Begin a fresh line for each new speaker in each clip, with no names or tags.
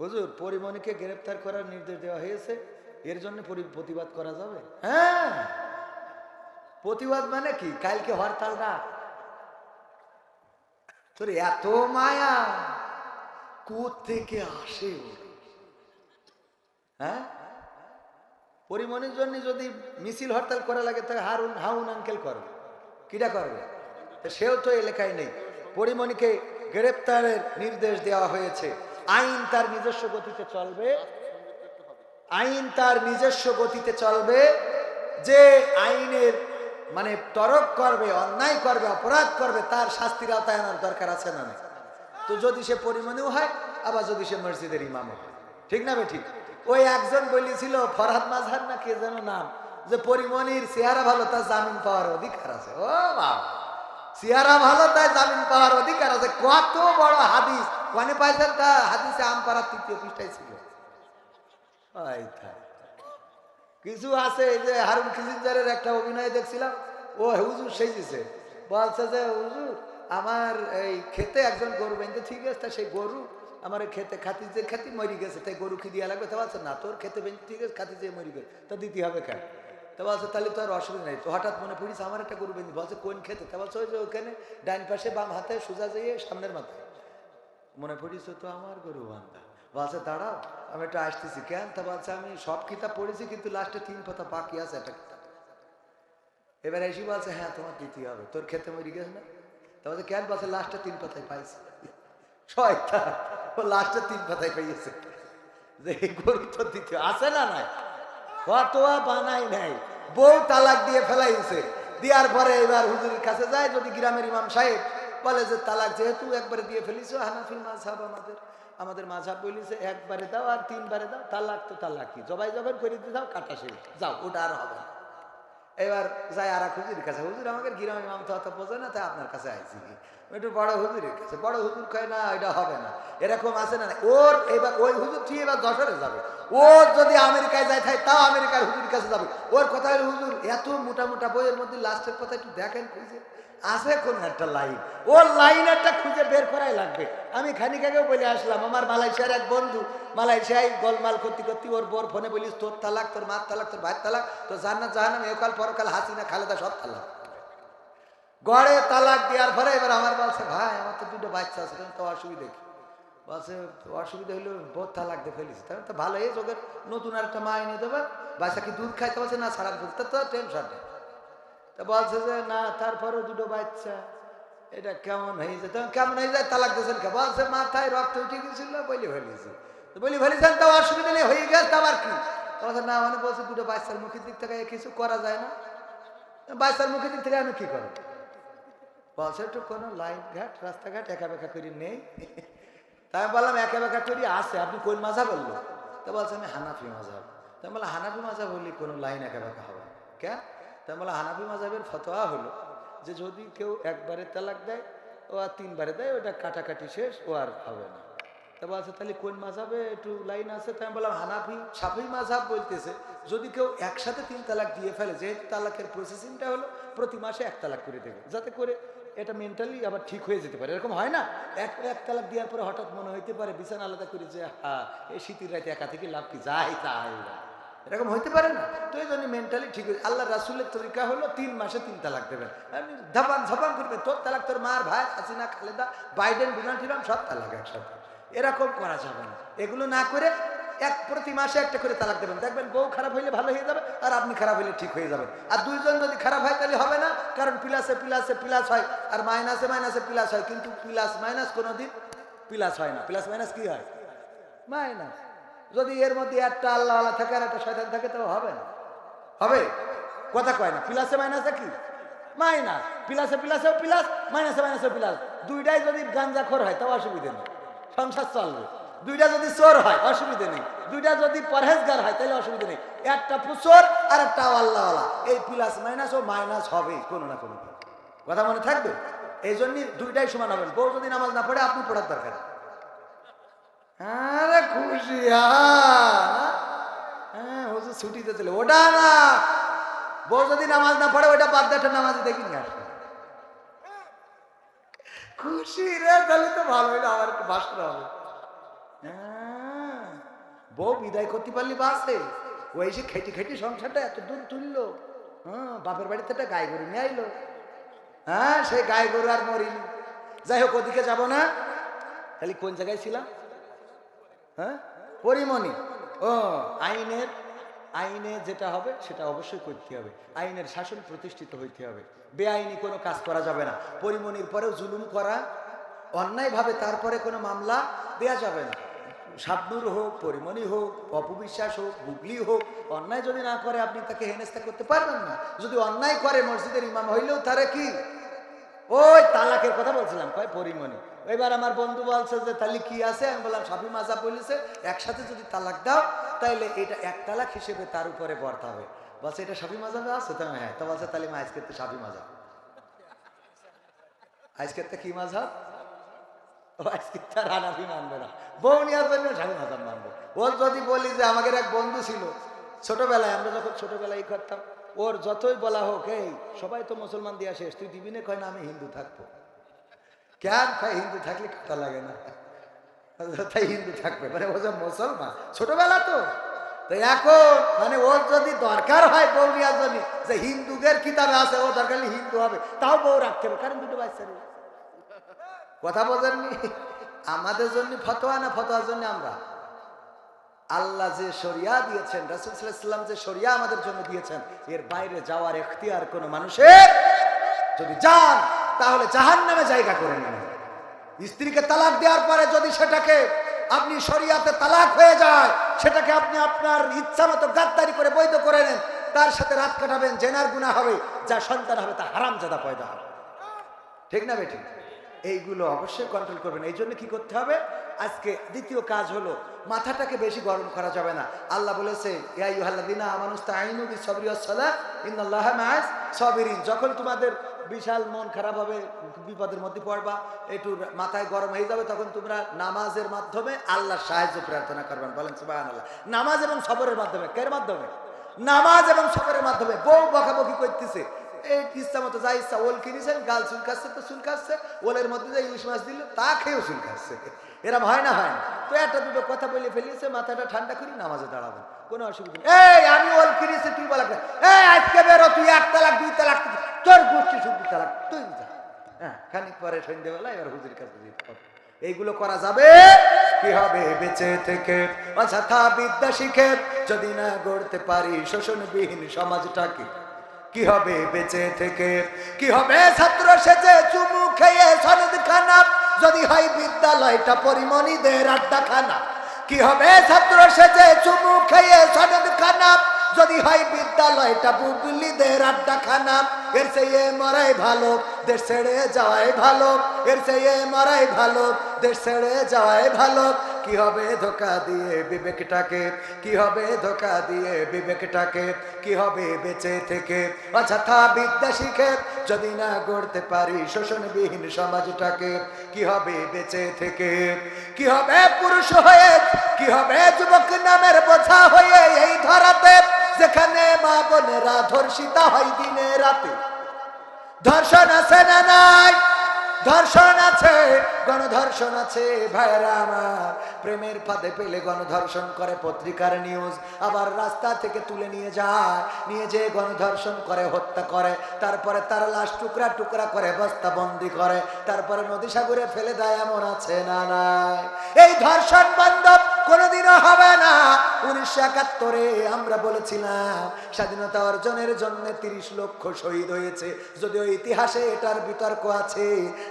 হুজুর, পরিমণিকে গ্রেপ্তার করার নির্দেশ দেওয়া হয়েছে, এর জন্য প্রতিবাদ করা যাবে? হ্যাঁ। প্রতিবাদ মানে কি? কালকে হরতাল ডাক তোর এত মায়া থেকে আসে হ্যাঁ? পরিমণির জন্য যদি মিছিল হরতাল করা লাগে, তাহলে হারুন, হাউন আঙ্কেল করবে। কিটা করবে? সেও তো এলাকায় নেই। পরিমণিকে গ্রেপ্তারের নির্দেশ দেওয়া হয়েছে। আইন তার নিজস্ব গতিতে চলবে। আইন তার নিজস্ব গতিতে চলবে। যে আইনের মানে তরক করবে, অন্যায় করবে, অপরাধ করবে, তার শাস্তির আওতায় আনার দরকার আছে না তো যদি সে পরিমণিও হয়, আবার যদি সে মসজিদের ইমামও হয়। ঠিক না ঠিক? ওই একজন বলেছিল, ফরহাদ মাঝহার না কে যেন নাম? যে পরিমণির চেহারা ভালো, তার জামিন পাওয়ার অধিকার আছে। ও বাবা! চেহারা ভালো, তাই জামিন পাওয়ার অধিকার আছে। কত বড় হাদিস। কনে পাইছেন তা? হাদিসে আম পাড়ার তৃতীয় পৃষ্ঠায় ছিল। কিছু আছে এই যে হারুন কিজিনজারের একটা অভিনয় দেখছিলাম। ও হুজুর সেজেছে। বলছে যে, হুজুর, আমার এই খেতে একজন গরু বেঁধে ঠিক আছে, তা সেই গরু আমার খেতে খাতি যে খাতি মরি গেছে, তাই গরু কি দিয়া লাগবে। তা বলছে, না, তোর খেতে বেঁধে ঠিক আছে, খাতি যে মরি গেছে, তা দিতে হবে কেন? বলছে, তাহলে তো আর অসুবিধা নেই। তো হঠাৎ মনে পড়িস আমার একটা গরু বেঁধে বলছে, কোন খেতে তা বলছে, ওই যে ওখানে ডাইন পাশে, বাম হাতে, সোজা যেয়ে সামনের মাথায়। মনে পড়িস তো আমার গরু বান্ধা বলছে, দাঁড়াও, আমি একটু আসতেছি। কেন? তা বলছে, আমি সব কিতাব পড়েছি, কিন্তু লাস্টে তিন পাতা বাকি আছে একটা কিতাব। এবার এসে বলছে হ্যাঁ তোমার দিতে হবে, তোর খেতে মরি গেছে না? তা বলছে, কেন? বলছে, লাস্টে তিন পাতায় পাইছে। শয়তান, ও লাস্টে তিন পাতায় পাইয়েছে যে গরু তো দিতে আছে না নাই? কতয়া বানাই নাই। বউ তালাক দিয়ে ফেলাইছে। দেওয়ার পরে এবার হুজুরের কাছে যায়, যদি গ্রামের ইমাম সাহেব বলে যে, তালাক যেহেতু একবারে দিয়ে ফেলিস হানাফি মাঝহাব আমাদের। আমাদের মাঝহাব বলিছে, একবারে দাও আর তিনবারে দাও, তালাক তো তালাকি জবাই জবাই করে দিয়ে দাও কাটা শেষ। যাও, ওটা আর হবে এবার যাই আর হুজুরের কাছে, হুজুর আমাকে গ্রামের ইমাম তো অত বোঝে না, তাই আপনার কাছে আইছি। একটু বড় হুজুরের কাছে, বড় হুজুর কয়, না, এটা হবে না। এরকম আছে না, ওর এবার ওই হুজুর ঠিক এবার যশোরে যাবে। ও যদি আমেরিকায় যায় থাকে তাও আমেরিকার হুজুরের কাছে যাবে। ওর কথা হলো, হুজুর, এত মোটা মোটা বইয়ের মধ্যে লাস্টের কথা একটু দেখেন খুঁজে। আছে কোন একটা লাইন? ওর লাইন একটা খুঁজে বের করাই লাগবে। আমি খানিক আগেও বলে আসলাম, আমার মালয়েশিয়ার এক বন্ধু, মালয়েশিয়ায় গোলমাল করতে করতে ওর বোর ফোনে বলিস, তোর তালাক, তোর মার তালাক, তোর ভাই তালাক, তোর জান্নাত, জাহান্নাম, একাল, পরকাল, হাসিনা, খালেদা সব তালাক গড়ে তালাক দেওয়ার পরে এবার আমার বলছে, ভাই, আমার তো দুটো বাচ্চা আছে তো অসুবিধা কি? বলছে অসুবিধা হইল বোধ দিয়ে ফেলিস। তাহলে তো ভালো হয়েছে ওদের নতুন আর একটা মা এনে দেবে। বাচ্চা কি দুধ খাইতে বলছে? না, সারা দুধ। তো টেনশন নেই। তা বলছে যে, না, তারপরেও দুটো বাচ্চা। এটা কেমন হয়েছে তখন কেমন হয়ে যায় তালাক দিয়েছেন কে বলছে, মাথায় রক্ত উঠে গেছিল, বলি তো বলি ফেলিয়েছেন তাও অসুবিধা নেই, হয়ে গেছে আবার কি? তো বলছে, না মানে বলছে দুটো বাচ্চার মুখের দিক থেকে কিছু করা যায় না। বাচ্চার মুখের দিক থেকে আমি কি করব? বলছে, একটু কোনো লাইন ঘাট রাস্তাঘাট একা বেকা করি নেই। তাই আমি বললাম, একা বেকা করি, আছে, আপনি কোন মাজা বলল? তা বলছে, আমি হানাফি মাঝাব তা আমি বললাম, হানাফি মাঝাব হলে কোনো লাইন একা বেকা হবে। কেন তা আমি বললাম, হানাফি মাঝাবের ফতোয়া হলো যে যদি কেউ একবারে তালাক দেয় ও আর তিনবারে দেয়, ওটা কাটাকাটি শেষ, ও আর হবে না। তা বলছে, তাহলে কোন মাঝাবে একটু লাইন আছে? তাই আমি বললাম, হানাফি, সাফি মাঝাব বলতেছে, যদি কেউ একসাথে তিন তালাক দিয়ে ফেলে, যেহেতু তালাকের প্রসেসিংটা হলো, প্রতি মাসে এক তালাক করে দেবে, যাতে করে এটা মেন্টালি আবার ঠিক হয়ে যেতে পারে। এরকম হয় না? এক এক তালাক দেওয়ার পরে হঠাৎ মনে হইতে পারে বিছানা আলাদা করে যে হ্যাঁ এই শীতের রাতে একা থেকে লাভ কি? যাই তাই এরকম হইতে পারে না? তো এই জন্য মেন্টালি ঠিক হয়ে আল্লাহ রাসুলের তরিকা হলো তিন মাসে তিন তালাক দেবেন। আপনি ধাপান ধাপান করবে, তোর তালাক তোর মার, ভাই, Hasina, Khaleda, Biden Donald Trump সব তালাক একসাথে। এরকম করা যাবে না। এগুলো না করে এক প্রতি মাসে একটা করে তালাক দেবেন। দেখবেন বউ খারাপ হইলে ভালো হয়ে যাবে, আর আপনি খারাপ হইলে ঠিক হয়ে যাবেন আর দুইজন যদি খারাপ হয় তাহলে হবে না, কারণ প্লাসে প্লাসে প্লাস হয়, আর মাইনাসে মাইনাসে প্লাস হয়। কিন্তু প্লাস মাইনাস কোনোদিন প্লাস হয় না। প্লাস মাইনাস কি হয়? মাইনাস যদি এর মধ্যে একটা আল্লাহ আল্লাহ থাকে আর একটা শয়তান থাকে তো হবে না। হবে? কথা কয় না। প্লাসে মাইনাসে কি? মাইনাস প্লাসে প্লাসেও প্লাস মাইনাসে মাইনাসেও প্লাস দুইটাই যদি গাঞ্জাখোর হয়, তাও অসুবিধা নেই। সংসার চলবে। দুইটা যদি চোর হয়, অসুবিধা নেই। দুইটা যদি পরহেজগার হয় তাহলে অসুবিধা নেই। একটা পুচোর আর একটা আল্লাহওয়ালা। এই প্লাস মাইনাস ও মাইনাস হবে কোনো না কোনো কথা মনে থাকবে? এই জন্যই দুইটাই সমান হবে। বউ যদি নামাজ না পড়ে, আপনি পড়ার দরকার। আরে খুশি হ্যাঁ হ্যাঁ ছুটিতে চলে ওটা না। বউ যদি নামাজ না পড়ে ওটা বাদ দেটা নামাজ দেখি না। খুশি রে, তাহলে তো ভালো আমার একটু ভাস্কর হবে। বউ বিদায় করতে পারলি বাসে। ও এসে খেটি খেটি সংসারটা এত দূর তুললো। হ্যাঁ বাপের বাড়িতে একটা গাই গরু নিয়ে আইলো। হ্যাঁ সেই গাই গরু আর মরিনি যাই হোক, ওদিকে যাব না। খালি কোন জায়গায় ছিলাম? হ্যাঁ পরিমণি। ও, আইনের, আইনে যেটা হবে সেটা অবশ্যই করতে হবে। আইনের শাসন প্রতিষ্ঠিত হইতে হবে। বেআইনি কোনো কাজ করা যাবে না। পরিমণির পরেও জুলুম করা, অন্যায়ভাবে তারপরে কোনো মামলা দেয়া যাবে না। শাবনুর হোক, পরিমণি হোক অপবিশ্বাস হোক গুগলি হোক, অন্যায় যদি না করে আপনি তাকে হেনেস্তা করতে পারবেন না। যদি অন্যায় করে মসজিদের ইমাম হইলেও তারা কি? ওই তালাকের কথা বলছিলাম, কয় পরিমণি? এবার আমার বন্ধু বলছে যে, তাহলে কি আছে? আমি বললাম, সাফি মাজা বলেছে, একসাথে যদি তালাক দাও তাহলে এটা এক তালাক হিসেবে তার উপরে বর্ত হবে। বলছে, এটা সাফি মাজাবে আছে? তো হ্যাঁ। তো বলছে, তাহলে আজকের তো সাফি মাজাব আজকের তো কি মাঝাব তার হানাফি মানবে না। বউ নেওয়ার জন্য সাফি মাজাব মানবে। ও যদি বলি যে আমাদের এক বন্ধু ছিল, ছোটবেলায় আমরা যখন ছোটবেলায় করতাম, ওর যতই বলা হোক, এই, সবাই তো মুসলমান দিয়া শেষ, তুই দিবি না? কয়, না, আমি হিন্দু থাকব। কেন কয়, হিন্দু থাকলে কথা লাগে না? তাই হিন্দু থাকবে মানে ও যে মুসলমান, ছোটবেলা তো। তো এখন মানে ওর যদি দরকার হয় বউ নেওয়ার জন্য, যে হিন্দুদের কিতাবে আছে, ও দরকার হিন্দু হবে, তাও বউ রাখতে হবে, কারণ দুটো বাচ্চা কথা বোঝেননি আমাদের জন্য ফতোয়া না ফতোয়ার জন্য আমরা? আল্লাহ যে শরিয়া দিয়েছেন, রাসুল যে শরিয়া আমাদের জন্য দিয়েছেন, এর বাইরে যাওয়ার এখতিয়ার কোনো মানুষের যদি যান, তাহলে জাহান নামে জায়গা করে নেন। স্ত্রীকে তালাক দেওয়ার পরে যদি সেটাকে আপনি শরিয়াতে তালাক হয়ে যায়, সেটাকে আপনি আপনার ইচ্ছা মতো গাদ্দারি করে বৈধ করে নেন, তার সাথে রাত কাটাবেন, জেনার গুণা হবে, যা সন্তান হবে তা হারাম জাদা পয়দা হবে। ঠিক না বেঠিক? এইগুলো অবশ্যই কন্ট্রোল করবেন। এই জন্য কি করতে হবে? আজকে দ্বিতীয় কাজ হলো, মাথাটাকে বেশি গরম করা যাবে না। আল্লাহ বলেছে যখন তোমাদের বিশাল মন খারাপ হবে, বিপদের মধ্যে পড়বা, একটু মাথায় গরম হয়ে যাবে, তখন তোমরা নামাজের মাধ্যমে আল্লাহর সাহায্য প্রার্থনা করবেন। বলেন, সুবহানাল্লাহ। নামাজ এবং সবরের মাধ্যমে, কের মাধ্যমে? নামাজ এবং সবরের মাধ্যমে। বউ বকাবকি করতেছে। এই ইচ্ছা মতো যা ইচ্ছা ওল কিনেছেন গাল চুল কাটছে তো চুল কাটছে ওলের মধ্যে যে ইলিশ মাছ দিল, তা খেয়েও চুল কাটছে এরম হয় না, হয় তো একটা দুটো কথা বলে ফেলিয়েছে, মাথাটা ঠান্ডা করি নামাজে দাঁড়াবেন। কোনো অসুবিধা এই, আমি ওল কিনেছি, তুই বলা এই, আজকে বেরো, তুই এক তালাক, দুই তালাক, তোর গোষ্ঠী শুধু তালাক, তুই যা। হ্যাঁ খানিক পরে সন্ধ্যেবেলা এবার হুজুর কাছে এইগুলো করা যাবে? কি হবে বেঁচে থেকে? অযথা বিদ্যা শিখে যদি না গড়তে পারি শোষণবিহীন সমাজটাকে। কি হবে বেঁচে থেকে? কি হবে? ছাত্র সেজে চুমু খেয়ে সনদ খানা। যদি হয় বিদ্যালয়টা পরিমণিদের আড্ডা খানা কি হবে? ছাত্র সেজে চুমু খেয়ে সনদ খানা। যদি হয় বিদ্যালয়টা বুবলিদের আড্ডা খানা এর চেয়ে মরাই ভালো, দেশ ছেড়ে যাওয়াই ভালো। এর চেয়ে মরাই ভালো, দেশ ছেড়ে যাওয়াই ভালো। কি হবে ধোকা দিয়ে বিবেকটাকে? কি হবে ধোকা দিয়ে বিবেকটাকে? কি হবে বেঁচে থেকে? অযথা বিদ্যা শিখে যদি না গড়তে পারি শোষণবিহীন সমাজটাকে, কি হবে বেঁচে থেকে? কি হবে পুরুষ হয়ে, কি হবে যুবক নামের বোঝা হয়ে এই ধরাতে? যেখানে মা বোনেরা ধর্ষিতা হয় দিনে রাতে। ধর্ষণ আছে না নাই? ধর্ষণ আছে, গণধর্ষণ আছে। ভাইরা আমার, প্রেমের ফাঁদে পেলে গণধর্ষণ করে পত্রিকার নিউজ আবার রাস্তা থেকে তুলে নিয়ে যায়। নিয়ে যে গণধর্ষণ করে, হত্যা করে, তারপরে তার লাশ টুকরা টুকরা করে বস্তা বন্দি করে, তারপরে নদী সাগরে ফেলে দেয়, এমন আছে না নাই? এই ধর্ষণ বন্ধ কোনোদিনও হবে না। উনিশশো একাত্তরে আমরা বলেছিলাম, স্বাধীনতা অর্জনের জন্য তিরিশ লক্ষ শহীদ হয়েছে। যদিও ইতিহাসে এটার বিতর্ক আছে,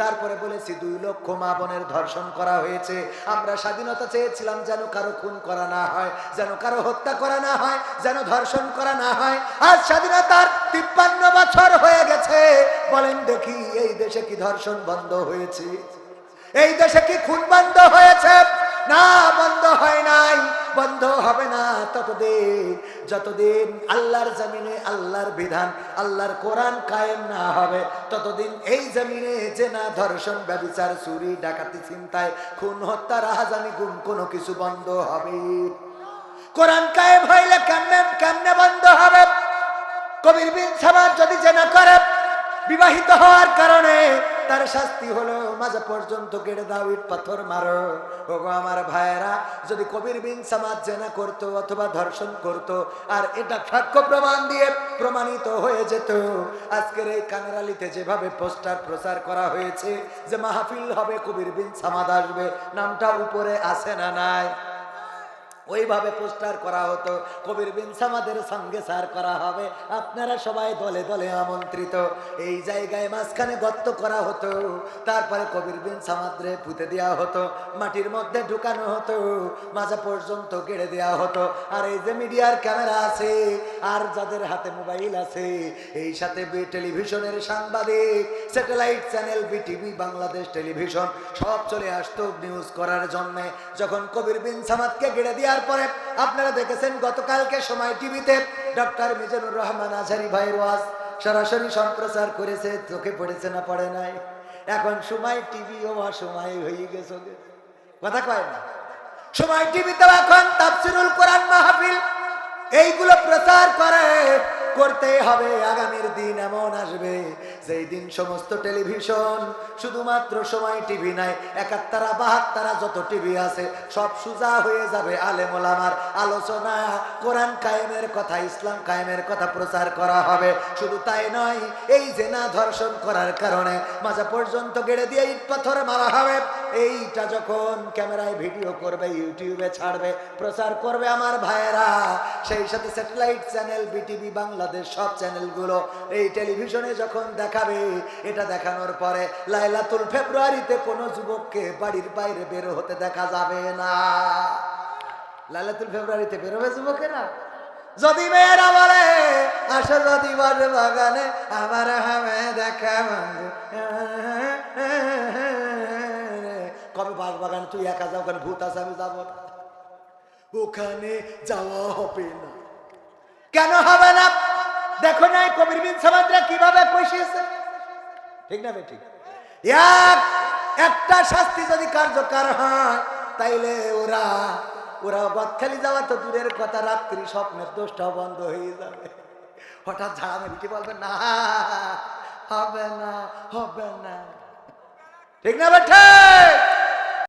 তারপরে বলেছি দুই লক্ষ মা বোনের ধর্ষণ করা হয়েছে। আমরা স্বাধীনতা চেয়েছিলাম যেন কারও খুন করা না হয়, যেন কারও হত্যা করা না হয়, যেন ধর্ষণ করা না হয়। আজ স্বাধীনতার তিপ্পান্ন বছর হয়ে গেছে। বলেন দেখি, এই দেশে কি ধর্ষণ বন্ধ হয়েছে? এই দেশে কি খুন বন্ধ হয়েছে? না, বন্ধ হয় নাই। বন্ধ হবে না ততদিন, যতদিন আল্লাহর জমিনে আল্লাহর বিধান, আল্লাহর কোরআন কায়েম না হবে, ততদিন এই জমিনে যে না ধর্ষণ, ব্যবচার, চুরি, ডাকাতি চিন্তায় খুন, হত্যা, রাহাজানি, গুম, কোনো কিছু বন্ধ হবে। কোরআন কায়েম হইলে কেমনে কেমনে বন্ধ হবে? কবির বিন সামার যদি জেনা করে, বিবাহিত হওয়ার কারণে তার শাস্তি হলো, মাঝে পর্যন্ত কেড়ে দাও, ইট পাথর মারো। ওগো আমার ভাইয়েরা, যদি কবির বিন সামাজ জেনা করতো অথবা ধর্ষণ করতো, আর এটা সাক্ষ্য প্রমাণ দিয়ে প্রমাণিত হয়ে যেত। আজকের এই কানারালিতে যেভাবে পোস্টার প্রচার করা হয়েছে, যে মাহফিল হবে, কবির বিন সামাদ আসবে, নামটা উপরে আসে না নাই? ওইভাবে পোস্টার করা হতো, কবির বিন সামাদের সঙ্গে সার করা হবে। আপনারা সবাই দলে দলে আমন্ত্রিত। এই জায়গায় মাঝখানে গর্ত করা হতো, তারপরে কবির বিন সামাদরে পুঁতে দেওয়া হতো, মাটির মধ্যে ঢুকানো হতো মাঝা পর্যন্ত কেড়ে দেওয়া হতো। আর এই যে মিডিয়ার ক্যামেরা আছে, আর যাদের হাতে মোবাইল আছে, এই সাথে টেলিভিশনের সাংবাদিক, satellite channel BTV, Bangladesh television, সব চলে আসতো নিউজ করার জন্য। যখন কবির বিন সামাদকে গেড়ে দেওয়ার পরে আপনারা দেখেছেন, গতকালকে সময় টিভিতে ডক্টর মিজানুর রহমান আজারি ভাইয়ের ওয়াজ সরাসরি সম্প্রচার করেছে, চোখে পড়েছে না, পড়ে নাই। এখন সময় টিভি, ও সময় হয়ে গেছে কথা কয় না? সময় টিভিতে এখন তাফসিরুল কোরআন মাহফিল, এইগুলো প্রচার করে, করতে হবে, আগামীর দিন এমন আসবে যেই দিন সমস্ত টেলিভিশন, শুধুমাত্র সময় টিভি নাই, একাত্তরা, বাহাত্তরা যত টিভি আছে, সব সুজা হয়ে যাবে আলেমোলামার আলোচনা। কোরআন কায়েমের কথা, ইসলাম কায়েমের কথা প্রচার করা হবে। শুধু তাই নয়, এই জেনা ধর্ষণ করার কারণে মাঝে পর্যন্ত গেড়ে দিয়ে ইট পাথর মারা হবে। এইটা যখন ক্যামেরায় ভিডিও করবে, ইউটিউবে ছাড়বে, প্রচার করবে আমার ভাইয়েরা, সেই সাথে স্যাটেলাইট চ্যানেল, বিটিভি, বাংলাদেশ সব চ্যানেলগুলো, এই টেলিভিশনে যখন দেখাবে। এটা দেখানোর পরে লাইলাতুল ফেব্রুয়ারিতে কোনো যুবককে বাড়ির বাইরে বের হতে দেখা যাবে না। লাইলাতুল ফেব্রুয়ারিতে বেরোবে যুবকেরা? যদি মেয়েরা বলে, আসো যদি বলে বাগানে, আমার হামে দেখা কবে বাস বাগান তুই একা যাও, ওখানে ভূত আছে, আমি যাব ওখানে যাওয়া হবে না। কেন হবে না? দেখো নাই কবির বিন সামাদরা কীভাবে কষিয়েছে? ঠিক না ঠিক? এক, একটা শাস্তি যদি কার্যকর হয়, তাইলে ওরা ওরা বদখালি যাওয়া তো দূরের কথা, রাত্রি স্বপ্নের দোষটাও বন্ধ হয়ে যাবে। হঠাৎ ঝাড়া মেরে কি বলবে? না, হবে না হবে না। ঠিক না বেঠে